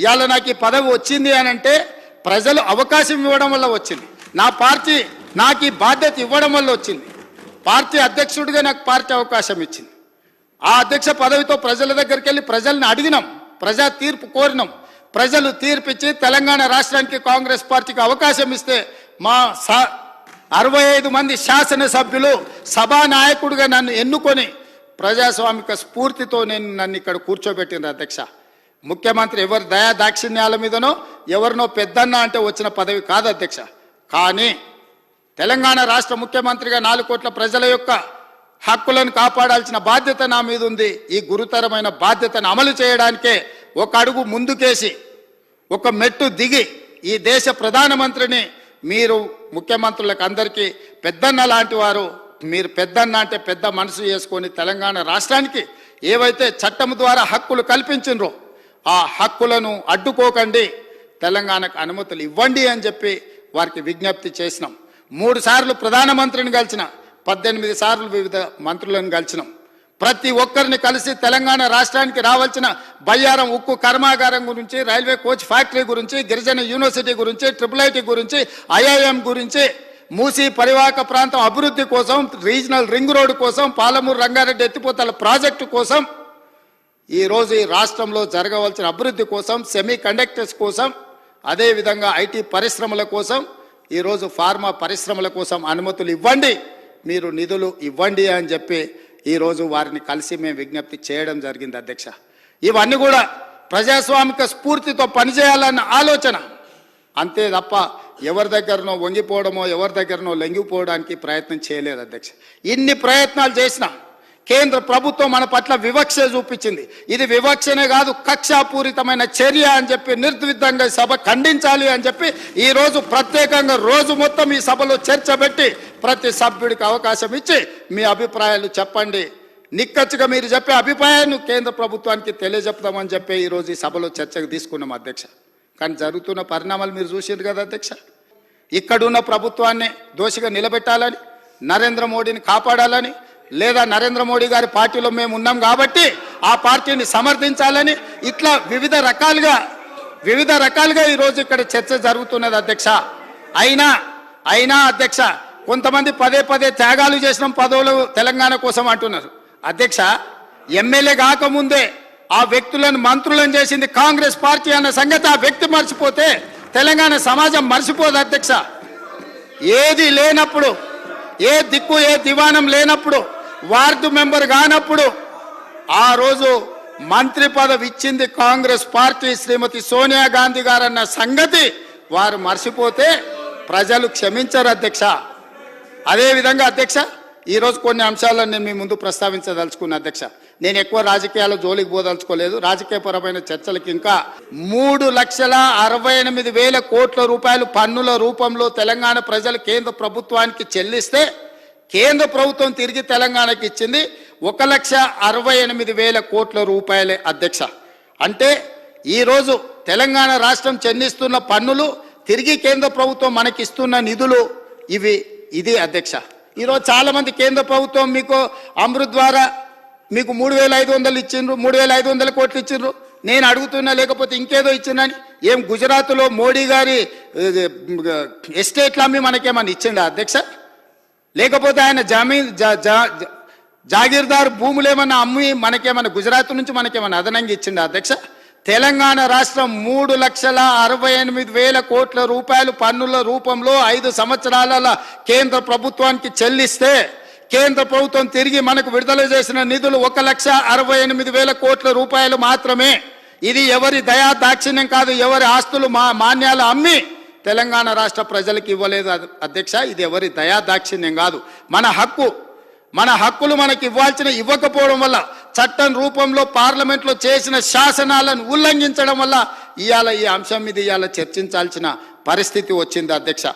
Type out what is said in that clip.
ఇవాళ నాకు ఈ పదవి వచ్చింది అని అంటే ప్రజలు అవకాశం ఇవ్వడం వల్ల వచ్చింది. నా పార్టీ నాకు ఈ బాధ్యత ఇవ్వడం వల్ల వచ్చింది. పార్టీ అధ్యక్షుడిగా నాకు పార్టీ అవకాశం ఇచ్చింది. ఆ అధ్యక్ష పదవితో ప్రజల దగ్గరికి వెళ్ళి ప్రజల్ని అడిగినాం. ప్రజా తీర్పు కోరినాం. ప్రజలు తీర్పిచ్చి తెలంగాణ రాష్ట్రానికి కాంగ్రెస్ పార్టీకి అవకాశం ఇస్తే మా సా అరవై ఐదు మంది శాసనసభ్యులు సభా నాయకుడిగా నన్ను ఎన్నుకొని ప్రజాస్వామిక స్ఫూర్తితో నేను నన్ను ఇక్కడ కూర్చోబెట్టిన అధ్యక్ష. ముఖ్యమంత్రి ఎవరి దయా దాక్షిణ్యాల మీదనో ఎవరినో పెద్దన్న అంటే వచ్చిన పదవి కాదు అధ్యక్ష. కానీ తెలంగాణ రాష్ట్ర ముఖ్యమంత్రిగా నాలుగు కోట్ల ప్రజల యొక్క హక్కులను కాపాడాల్సిన బాధ్యత నా మీద ఉంది. ఈ గురుతరమైన బాధ్యతను అమలు చేయడానికే ఒక అడుగు ముందుకేసి ఒక మెట్టు దిగి ఈ దేశ ప్రధానమంత్రిని మీరు ముఖ్యమంత్రులకు అందరికీ పెద్దన్న లాంటి వారు మీరు పెద్దన్న అంటే పెద్ద మనసు చేసుకొని తెలంగాణ రాష్ట్రానికి ఏవైతే చట్టం ద్వారా హక్కులు కల్పించినరో ఆ హక్కులను అడ్డుకోకండి. తెలంగాణకు అనుమతులు ఇవ్వండి అని చెప్పి వారికి విజ్ఞప్తి చేసినాం. మూడు సార్లు ప్రధానమంత్రిని కలిసిన పద్దెనిమిది సార్లు వివిధ మంత్రులను కలిసినాం. ప్రతి ఒక్కరిని కలిసి తెలంగాణ రాష్ట్రానికి రావాల్సిన బయ్యారం ఉక్కు కర్మాగారం గురించి రైల్వే కోచ్ ఫ్యాక్టరీ గురించి గిరిజన యూనివర్సిటీ గురించి ట్రిపుల్ ఐటీ గురించి ఐఐఎం గురించి మూసీ పరివాహక ప్రాంతం అభివృద్ధి కోసం రీజనల్ రింగ్ రోడ్డు కోసం పాలమూరు రంగారెడ్డి ఎత్తిపోతల ప్రాజెక్టు కోసం ఈరోజు ఈ రాష్ట్రంలో జరగవలసిన అభివృద్ధి కోసం సెమీ కండక్టర్స్ కోసం అదేవిధంగా ఐటీ పరిశ్రమల కోసం ఈరోజు ఫార్మా పరిశ్రమల కోసం అనుమతులు ఇవ్వండి. మీరు నిధులు ఇవ్వండి అని చెప్పి ఈరోజు వారిని కలిసి మేము విజ్ఞప్తి చేయడం జరిగింది అధ్యక్ష. ఇవన్నీ కూడా ప్రజాస్వామిక స్ఫూర్తితో పనిచేయాలన్న ఆలోచన. అంతే తప్ప ఎవరి దగ్గరనో వంగిపోవడమో ఎవరి దగ్గరనో లొంగిపోవడానికి ప్రయత్నం చేయలేదు అధ్యక్ష. ఇన్ని ప్రయత్నాలు చేసినా కేంద్ర ప్రభుత్వం మన పట్ల వివక్ష చూపించింది. ఇది వివక్షనే కాదు కక్షాపూరితమైన చర్య అని చెప్పి నిర్ద్విధంగా సభ ఖండించాలి అని చెప్పి ఈరోజు ప్రత్యేకంగా రోజు మొత్తం ఈ సభలో చర్చ పెట్టి ప్రతి సభ్యుడికి అవకాశం ఇచ్చి మీ అభిప్రాయాలు చెప్పండి. నిక్కచ్చిగా మీరు చెప్పే అభిప్రాయాన్ని కేంద్ర ప్రభుత్వానికి తెలియజెప్తామని చెప్పి ఈరోజు ఈ సభలో చర్చకు తీసుకున్నాం అధ్యక్ష. కానీ జరుగుతున్న పరిణామాలు మీరు చూసారు కదా అధ్యక్ష. ఇక్కడున్న ప్రభుత్వాన్ని దోషిగా నిలబెట్టాలని నరేంద్ర మోడీని కాపాడాలని లేదా నరేంద్ర మోడీ గారి పార్టీలో మేము ఉన్నాం కాబట్టి ఆ పార్టీని సమర్థించాలని ఇట్లా వివిధ రకాలుగా వివిధ రకాలుగా ఈరోజు ఇక్కడ చర్చ జరుగుతున్నది అధ్యక్ష. అయినా అయినా అధ్యక్ష కొంతమంది పదే పదే త్యాగాలు చేసిన పదవులు తెలంగాణ కోసం అంటున్నారు. అధ్యక్ష ఎమ్మెల్యే కాకముందే ఆ వ్యక్తులను మంత్రులను చేసింది కాంగ్రెస్ పార్టీ అన్న సంగతి ఆ వ్యక్తి మర్చిపోతే తెలంగాణ సమాజం మర్చిపోదు అధ్యక్ష. ఏది లేనప్పుడు ఏ దిక్కు ఏ దివానం లేనప్పుడు వార్డు మెంబర్ కానప్పుడు ఆ రోజు మంత్రి పదవి ఇచ్చింది కాంగ్రెస్ పార్టీ శ్రీమతి సోనియా గాంధీ గారన్న సంగతి వారు మర్చిపోతే ప్రజలు క్షమించరు అధ్యక్ష. అదేవిధంగా అధ్యక్ష ఈరోజు కొన్ని అంశాలను నేను మీ ముందు ప్రస్తావించదలుచుకున్న అధ్యక్ష. నేను ఎక్కువ రాజకీయాల జోలికి పోదలుచుకోలేదు. రాజకీయపరమైన చర్చలకు ఇంకా మూడు లక్షల అరవై ఎనిమిది వేల కోట్ల రూపాయలు పన్నుల రూపంలో తెలంగాణ ప్రజలు కేంద్ర ప్రభుత్వానికి చెల్లిస్తే కేంద్ర ప్రభుత్వం తిరిగి తెలంగాణకి ఇచ్చింది ఒక లక్ష అరవై ఎనిమిది వేల కోట్ల రూపాయలే అధ్యక్ష. అంటే ఈరోజు తెలంగాణ రాష్ట్రం చెందిస్తున్న పన్నులు తిరిగి కేంద్ర ప్రభుత్వం మనకి ఇస్తున్న నిధులు ఇవి ఇది అధ్యక్ష. ఈరోజు చాలామంది కేంద్ర ప్రభుత్వం మీకు అమృత్ ద్వారా మీకు మూడు వేల ఐదు వందలు ఇచ్చిండ్రు మూడు వేల ఐదు వందల కోట్లు ఇచ్చిండ్రు. నేను అడుగుతున్నా లేకపోతే ఇంకేదో ఇచ్చిందని ఏం గుజరాత్లో మోడీ గారి ఎస్టేట్లు అమ్మి మనకేమన్నా ఇచ్చిండా అధ్యక్ష? లేకపోతే ఆయన జమీన్ జా- జా- జాగీర్దార్ భూములు ఏమన్నా అమ్మి మనకేమన్నా గుజరాత్ నుంచి మనకేమన్నా అదనంగా ఇచ్చింది అధ్యక్ష? తెలంగాణ రాష్ట్రం మూడు లక్షల అరవై ఎనిమిది వేల కోట్ల రూపాయలు పన్నుల రూపంలో ఐదు సంవత్సరాల కేంద్ర ప్రభుత్వానికి చెల్లిస్తే కేంద్ర ప్రభుత్వం తిరిగి మనకు విడుదల చేసిన నిధులు ఒక లక్ష అరవై ఎనిమిది వేల కోట్ల రూపాయలు మాత్రమే. ఇది ఎవరి దయా దాక్షిణ్యం కాదు ఎవరి ఆస్తులు మా మాన్యాలు అమ్మి తెలంగాణ రాష్ట్ర ప్రజలకు ఇవ్వలేదు అధ్యక్ష. ఇది ఎవరి దయా దాక్షిణ్యం కాదు. మన హక్కు మన హక్కులు మనకి ఇవ్వాల్సిన ఇవ్వకపోవడం వల్ల చట్టం రూపంలో పార్లమెంట్లో చేసిన శాసనాలను ఉల్లంఘించడం వల్ల ఇవాళ ఈ అంశం మీద ఇవాళ చర్చించాల్సిన పరిస్థితి వచ్చింది అధ్యక్ష.